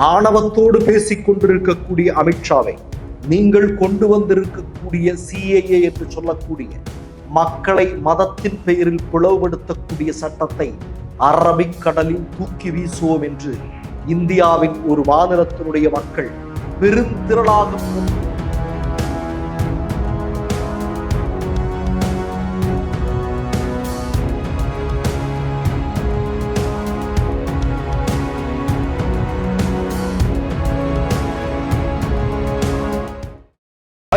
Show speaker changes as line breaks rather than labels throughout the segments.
ஆணவத்தோடு பேசிக் கொண்டிருக்கக்கூடிய அமித்ஷாவை நீங்கள் கொண்டு வந்திருக்கக்கூடிய சிஏஏ என்று சொல்லக்கூடிய மக்களை மதத்தின் பெயரில் பிளவுபடுத்தக்கூடிய சட்டத்தை அரபிக் கடலில் தூக்கி வீசுவோம் என்று இந்தியாவின் ஒரு மாநிலத்தினுடைய மக்கள் பெருந்திரளாக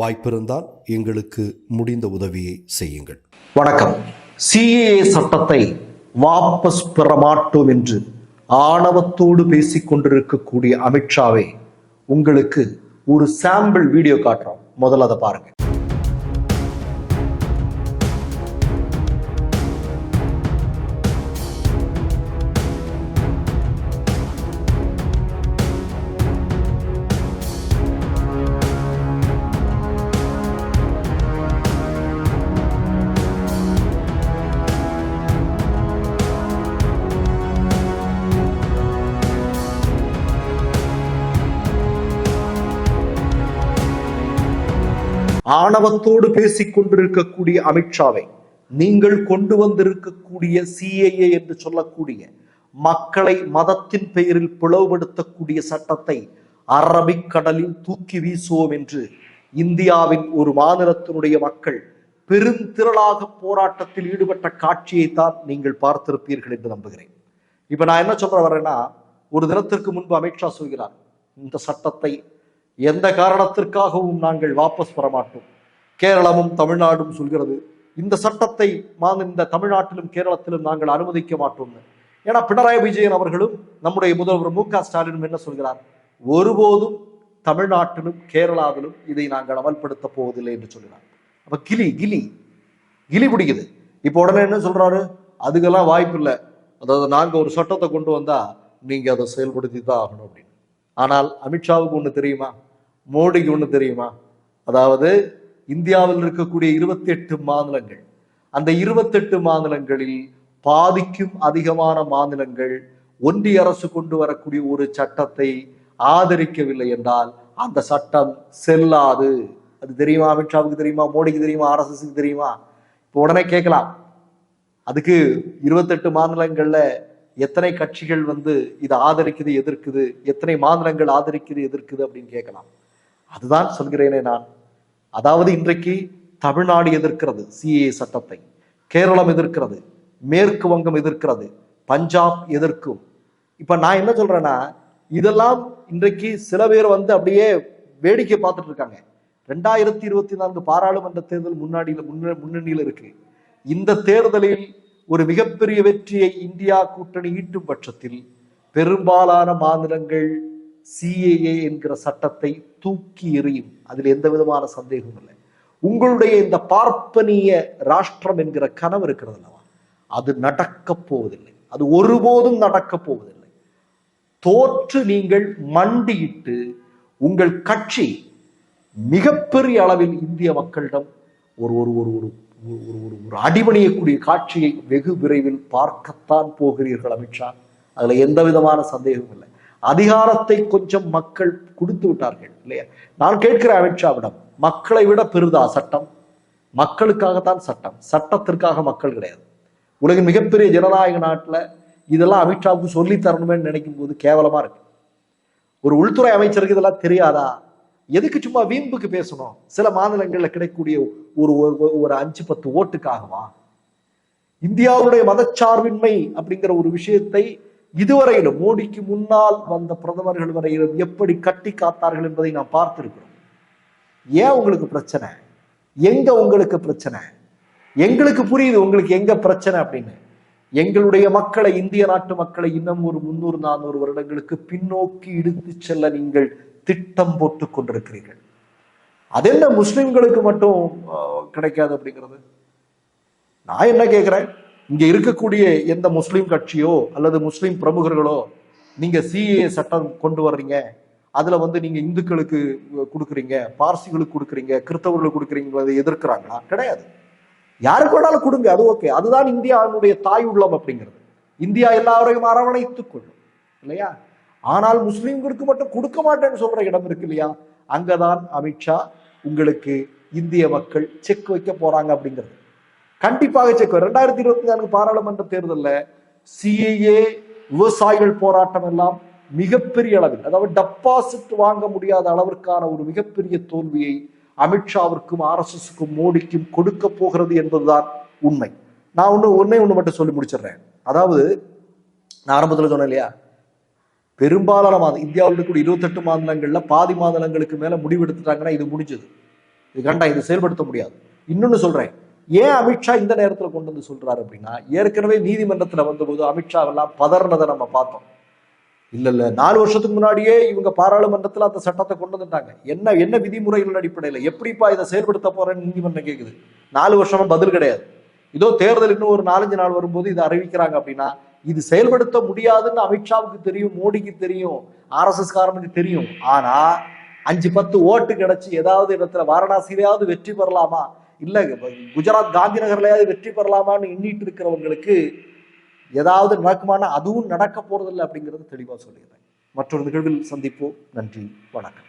வாய்ப்பிருந்தால் எங்களுக்கு முடிந்த உதவியை செய்யுங்கள்.
வணக்கம். சிஏஏ சட்டத்தை வாபஸ் பெற மாட்டோம் என்று ஆணவத்தோடு பேசிக் கொண்டிருக்கக்கூடிய அமித்ஷாவை உங்களுக்கு ஒரு சாம்பிள் வீடியோ காட்டுறோம். முதல்ல அதை பாருங்க. ஆணவத்தோடு பேசிக் கொண்டிருக்கக்கூடிய அமித்ஷாவை நீங்கள் கொண்டு வந்திருக்கக்கூடிய சிஏஏ என்று சொல்லக்கூடிய மக்களை மதத்தின் பெயரில் பிளவுபடுத்தக்கூடிய சட்டத்தை அரபிக் கடலில் தூக்கி வீசுவோம் என்று இந்தியாவின் ஒரு மாநிலத்தினுடைய மக்கள் பெருந்திரளாக போராட்டத்தில் ஈடுபட்ட காட்சியை தான் நீங்கள் பார்த்திருப்பீர்கள் என்று நம்புகிறேன். இப்ப நான் என்ன சொல்ற வரேன்னா ஒரு தினத்திற்கு முன்பு அமித்ஷா சொல்கிறார் இந்த சட்டத்தை எந்த காரணத்திற்காகவும் நாங்கள் வாபஸ் வரமாட்டோம். மாட்டோம் கேரளமும் தமிழ்நாடும் சொல்கிறது இந்த சட்டத்தை மாநில இந்த தமிழ்நாட்டிலும் கேரளத்திலும் நாங்கள் அனுமதிக்க மாட்டோம். ஏன்னா பினராயி விஜயன் அவர்களும் நம்முடைய முதல்வர் மு க ஸ்டாலினும் என்ன சொல்கிறார்? ஒருபோதும் தமிழ்நாட்டிலும் கேரளாவிலும் இதை நாங்கள் அமல்படுத்த போவதில்லை என்று சொல்கிறார். அப்ப கிளி கிளி கிளி பிடிக்குது. இப்போ உடனே என்ன சொல்றாரு? அதுக்கெல்லாம் வாய்ப்பு இல்லை அதாவது நாங்க ஒரு சட்டத்தை கொண்டு வந்தா நீங்க அதை செயல்படுத்தி தான் ஆகணும் அப்படின்னு. ஆனால் அமித்ஷாவுக்கு ஒன்று தெரியுமா? மோடிக்கு ஒன்று தெரியுமா? அதாவது இந்தியாவில் இருக்கக்கூடிய இருபத்தி எட்டு மாநிலங்கள். அந்த இருபத்தெட்டு மாநிலங்களில் பாதிக்கும் அதிகமான மாநிலங்கள் ஒன்றிய அரசு கொண்டு வரக்கூடிய ஒரு சட்டத்தை ஆதரிக்கவில்லை என்றால் அந்த சட்டம் செல்லாது. அது தெரியுமா அமித்ஷாவுக்கு தெரியுமா? மோடிக்கு தெரியுமா? ஆர்எஸ்எஸ்க்கு தெரியுமா? இப்போ உடனே கேட்கலாம். அதுக்கு இருபத்தெட்டு மாநிலங்கள்ல எத்தனை கட்சிகள் வந்து இதை ஆதரிக்குது எதிர்க்குது எத்தனை மாநிலங்கள் ஆதரிக்குது எதிர்க்குது அப்படின்னு கேட்கலாம். அதுதான் சொல்கிறேனே நான். அதாவது இன்றைக்கு தமிழ்நாடு எதிர்க்கிறது சிஏ சட்டத்தை. கேரளம் எதிர்க்கிறது மேற்கு வங்கம் எதிர்க்கிறது பஞ்சாப் எதிர்க்கும். இப்ப நான் என்ன சொல்றேன்னா இதெல்லாம் இன்றைக்கு சில பேர் வந்து அப்படியே வேடிக்கை பார்த்துட்டு இருக்காங்க. ரெண்டாயிரத்தி இருபத்தி நான்கு பாராளுமன்ற தேர்தல் முன்னாடியில் முன்ன முன்னணியில் இருக்கு. இந்த தேர்தலில் ஒரு மிகப்பெரிய வெற்றியை இந்தியா கூட்டணி ஈட்டும் பட்சத்தில் பெரும்பாலான மாநிலங்கள் சிஏஏ என்கிற சட்டத்தை தூக்கி எறியும். அதில் எந்த விதமான சந்தேகமும் இல்லை. உங்களுடைய இந்த பார்ப்பனிய ராஷ்டிரம் என்கிற கனவு இருக்கிறது அல்லவா? அது நடக்கப் போவதில்லை. அது ஒருபோதும் நடக்கப் போவதில்லை. தோற்று நீங்கள் மண்டியிட்டு உங்கள் கட்சி மிகப்பெரிய அளவில் இந்திய மக்களிடம் ஒரு ஒரு ஒரு ஒரு ஒரு ஒரு ஒரு அடிபணியக்கூடிய காட்சியை வெகு விரைவில் பார்க்கத்தான் போகிறீர்கள் அமித்ஷா அதுல எந்த விதமான சந்தேகமும் இல்லை. அதிகாரத்தை கொஞ்சம் மக்கள் கொடுத்து விட்டார்கள் இல்லையா? நான் கேட்கிறேன் அமித்ஷாவிடம் மக்களை விட பெருதா சட்டம்? மக்களுக்காகத்தான் சட்டம். சட்டத்திற்காக மக்கள் கிடையாது. உலகின் மிகப்பெரிய ஜனநாயக நாட்டில் இதெல்லாம் அமித்ஷாவுக்கு சொல்லி தரணுமே நினைக்கும் போது கேவலமா இருக்கு. ஒரு உள்துறை அமைச்சருக்கு இதெல்லாம் தெரியாதா? எதுக்கு சும்மா வீம்புக்கு பேசணும்? சில மாநிலங்களில் கிடைக்கக்கூடிய ஒரு ஒரு- அஞ்சு பத்து ஓட்டுக்காகவா? இந்தியாவுடைய மதச்சார்பின்மை அப்படிங்கிற ஒரு விஷயத்தை இதுவரையிலும் மோடிக்கு முன்னால் வந்த பிரதமர்கள் வரையிலும் எப்படி கட்டி காத்தார்கள் என்பதை நாம் பார்த்திருக்கிறோம். ஏன் உங்களுக்கு பிரச்சனை? எங்க உங்களுக்கு பிரச்சனை? எங்களுக்கு புரியுது உங்களுக்கு எங்க பிரச்சனை அப்படின்னு. எங்களுடைய மக்களை இந்திய நாட்டு மக்களை இன்னும் ஒரு முன்னூறு நானூறு வருடங்களுக்கு பின்னோக்கி இழுத்து செல்ல நீங்கள் திட்டம் போட்டுக் கொண்டிருக்கிறீர்கள். அது என்ன முஸ்லிம்களுக்கு மட்டும் கிடைக்காது அப்படிங்கிறது? நான் என்ன கேட்கிறேன் இங்க இருக்கக்கூடிய எந்த முஸ்லிம் கட்சியோ அல்லது முஸ்லிம் பிரமுகர்களோ நீங்க சிஏ சட்டம் கொண்டு வர்றீங்க. அதுல வந்து நீங்க இந்துக்களுக்கு கொடுக்குறீங்க பார்சிகளுக்கு கொடுக்குறீங்க கிறிஸ்தவர்களுக்கு கொடுக்குறீங்க எதிர்க்கிறாங்களா? கிடையாது. யாருக்கு வேணாலும் கொடுங்க அது ஓகே. அதுதான் இந்தியாவுடைய தாய் உள்ளம் அப்படிங்கிறது. இந்தியா எல்லாரையும் அரவணைத்துக் கொள்ளும் இல்லையா? ஆனால் முஸ்லீம்களுக்கு மட்டும் கொடுக்க மாட்டேன்னு சொல்ற இடம் இருக்கு இல்லையா? அங்கதான் அமித்ஷா உங்களுக்கு இந்திய மக்கள் செக் வைக்க போறாங்க அப்படிங்கிறது. கண்டிப்பாக செக் ரெண்டாயிரத்தி இருபத்தி நான்கு பாராளுமன்ற தேர்தலில் சிஏஏ விவசாயிகள் போராட்டம் எல்லாம் மிகப்பெரிய அளவில் அதாவது டெபாசிட் வாங்க முடியாத அளவிற்கான ஒரு மிகப்பெரிய தோல்வியை அமித்ஷாவிற்கும் ஆர்எஸ்எஸ்க்கும் மோடிக்கும் கொடுக்க போகிறது என்பதுதான் உண்மை. நான் ஒன்று ஒன்னே ஒன்று மட்டும் சொல்லி முடிச்சிடுறேன். அதாவது நான் ஆரம்பத்தில் சொன்னேன் இல்லையா? பெரும்பாலான மாதம் இந்தியாவில் இருக்கக்கூடிய இருபத்தெட்டு மாநிலங்களில் பாதி மாநிலங்களுக்கு முடிவு முடிவெடுத்துட்டாங்கன்னா இது முடிஞ்சது. இது கண்டா இது செயல்படுத்த முடியாது. இன்னொன்னு சொல்றேன். ஏன் அமித்ஷா இந்த நேரத்தில் கொண்டு வந்து சொல்றாரு அப்படின்னா ஏற்கனவே நீதிமன்றத்தில் வந்தபோது அமித்ஷா எல்லாம் பதறினதை நம்ம பார்த்தோம். இல்ல இல்ல. நாலு வருஷத்துக்கு முன்னாடியே இவங்க பாராளுமன்றத்தில் அந்த சட்டத்தை கொண்டு வந்துட்டாங்க. என்ன என்ன விதிமுறைகள் அடிப்படையில்? எப்படிப்பா இதை செயல்படுத்த போறேன்னு நீதிமன்றம் கேட்குது நாலு வருஷமா பதில் கிடையாது. இதோ தேர்தல் இன்னும் ஒரு நாலஞ்சு நாள் வரும்போது இதை அறிவிக்கிறாங்க அப்படின்னா இது செயல்படுத்த முடியாதுன்னு அமித்ஷாவுக்கு தெரியும் மோடிக்கு தெரியும் ஆர்எஸ்எஸ் காரனுக்கு தெரியும். ஆனா அஞ்சு பத்து ஓட்டு கிடைச்சி ஏதாவது இடத்துல வாரணாசியிலேயாவது வெற்றி பெறலாமா? இல்ல குஜராத் காந்தி நகர்லயாவது வெற்றி பெறலாமான்னு எண்ணிட்டு இருக்கிறவங்களுக்கு ஏதாவது நடக்குமானா அதுவும் நடக்க போறதில்லை அப்படிங்கறது தெளிவா சொல்லிடுறேன். மற்றொரு நிகழ்வில் சந்திப்போம். நன்றி வணக்கம்.